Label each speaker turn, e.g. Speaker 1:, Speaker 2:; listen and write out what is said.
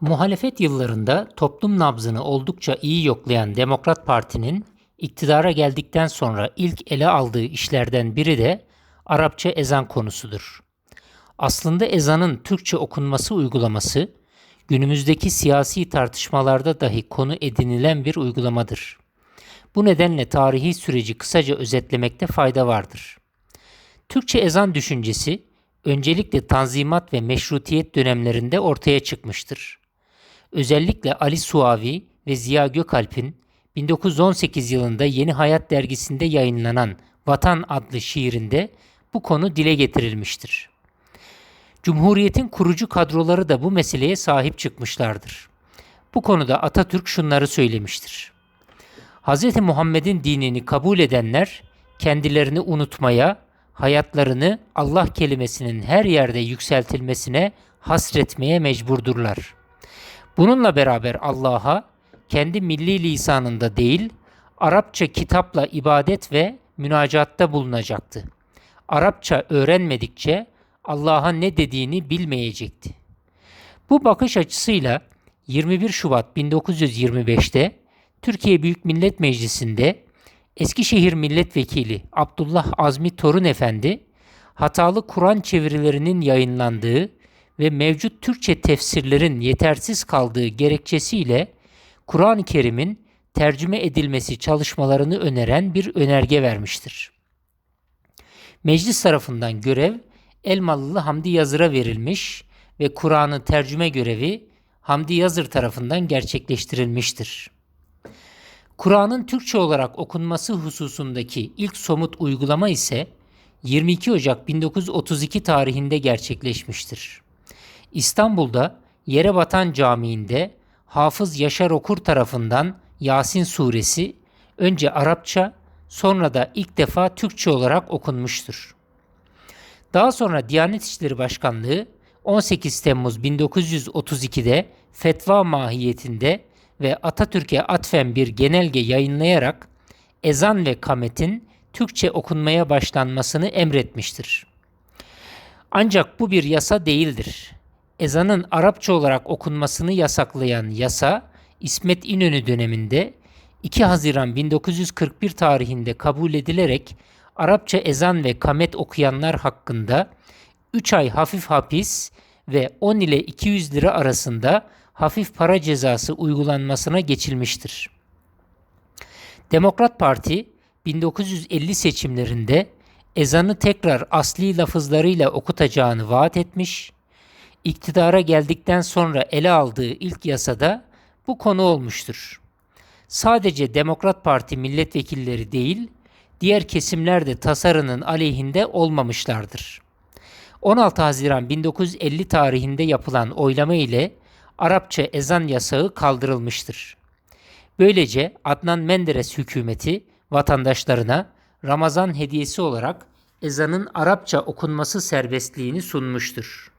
Speaker 1: Muhalefet yıllarında toplum nabzını oldukça iyi yoklayan Demokrat Parti'nin iktidara geldikten sonra ilk ele aldığı işlerden biri de Arapça ezan konusudur. Aslında ezanın Türkçe okunması uygulaması günümüzdeki siyasi tartışmalarda dahi konu edinilen bir uygulamadır. Bu nedenle tarihi süreci kısaca özetlemekte fayda vardır. Türkçe ezan düşüncesi öncelikle Tanzimat ve Meşrutiyet dönemlerinde ortaya çıkmıştır. Özellikle Ali Suavi ve Ziya Gökalp'in 1918 yılında Yeni Hayat dergisinde yayınlanan Vatan adlı şiirinde bu konu dile getirilmiştir. Cumhuriyetin kurucu kadroları da bu meseleye sahip çıkmışlardır. Bu konuda Atatürk şunları söylemiştir. Hz. Muhammed'in dinini kabul edenler kendilerini unutmaya, hayatlarını Allah kelimesinin her yerde yükseltilmesine hasretmeye mecburdurlar. Bununla beraber Allah'a kendi milli lisanında değil, Arapça kitapla ibadet ve münacatta bulunacaktı. Arapça öğrenmedikçe Allah'a ne dediğini bilmeyecekti. Bu bakış açısıyla 21 Şubat 1925'te Türkiye Büyük Millet Meclisi'nde Eskişehir Milletvekili Abdullah Azmi Torun Efendi, hatalı Kur'an çevirilerinin yayınlandığı ve mevcut Türkçe tefsirlerin yetersiz kaldığı gerekçesiyle Kur'an-ı Kerim'in tercüme edilmesi çalışmalarını öneren bir önerge vermiştir. Meclis tarafından görev Elmalılı Hamdi Yazır'a verilmiş ve Kur'an'ı tercüme görevi Hamdi Yazır tarafından gerçekleştirilmiştir. Kur'an'ın Türkçe olarak okunması hususundaki ilk somut uygulama ise 22 Ocak 1932 tarihinde gerçekleşmiştir. İstanbul'da Yerebatan Camii'nde Hafız Yaşar Okur tarafından Yasin suresi önce Arapça sonra da ilk defa Türkçe olarak okunmuştur. Daha sonra Diyanet İşleri Başkanlığı 18 Temmuz 1932'de fetva mahiyetinde ve Atatürk'e atfen bir genelge yayınlayarak ezan ve kametin Türkçe okunmaya başlanmasını emretmiştir. Ancak bu bir yasa değildir. Ezanın Arapça olarak okunmasını yasaklayan yasa İsmet İnönü döneminde 2 Haziran 1941 tarihinde kabul edilerek Arapça ezan ve kamet okuyanlar hakkında 3 ay hafif hapis ve 10 ile 200 lira arasında hafif para cezası uygulanmasına geçilmiştir. Demokrat Parti 1950 seçimlerinde ezanı tekrar asli lafızlarıyla okutacağını vaat etmiş, iktidara geldikten sonra ele aldığı ilk yasada bu konu olmuştur. Sadece Demokrat Parti milletvekilleri değil, diğer kesimler de tasarının aleyhinde olmamışlardır. 16 Haziran 1950 tarihinde yapılan oylama ile Arapça ezan yasağı kaldırılmıştır. Böylece Adnan Menderes hükümeti vatandaşlarına Ramazan hediyesi olarak ezanın Arapça okunması serbestliğini sunmuştur.